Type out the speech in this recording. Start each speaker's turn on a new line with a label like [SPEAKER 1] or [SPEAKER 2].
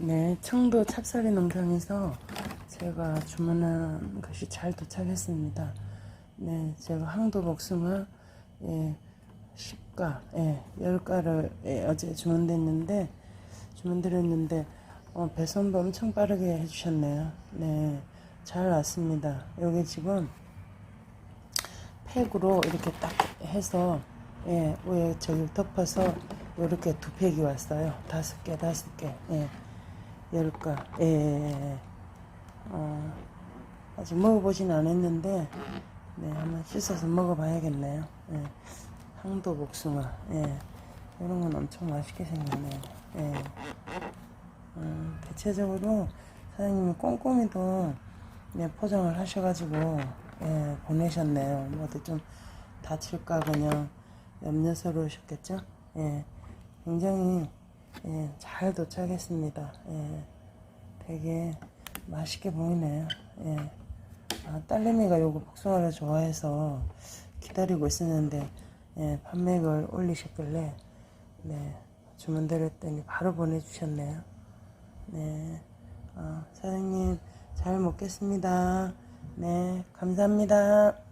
[SPEAKER 1] 네, 청도 찹쌀이 농장에서 제가 주문한 것이 잘 도착했습니다. 네, 제가 항도 복숭아, 예, 10가, 예, 10가를 예, 어제 주문됐는데, 주문드렸는데, 어, 배송도 엄청 빠르게 해주셨네요. 네, 잘 왔습니다. 여기 지금 팩으로 이렇게 딱 해서, 예, 위에 저기 덮어서 이렇게 두 팩이 왔어요. 다섯 개, 다섯 개, 예. 열가, 예, 예, 예. 어, 아직 먹어보진 않았는데, 네, 한번 씻어서 먹어봐야겠네요. 예. 항도 복숭아, 예. 이런 건 엄청 맛있게 생겼네요. 예. 음, 대체적으로 사장님이 꼼꼼히도 네, 포장을 하셔가지고, 예, 보내셨네요. 뭐 어디 좀 다칠까 그냥 염려스러우셨겠죠? 예. 굉장히 예, 잘 도착했습니다. 예, 되게 맛있게 보이네요. 예. 아, 딸내미가 요거 복숭아를 좋아해서 기다리고 있었는데 예, 판매액을 올리셨길래 네, 주문드렸더니 바로 보내주셨네요. 네, 아, 사장님 잘 먹겠습니다. 네, 감사합니다.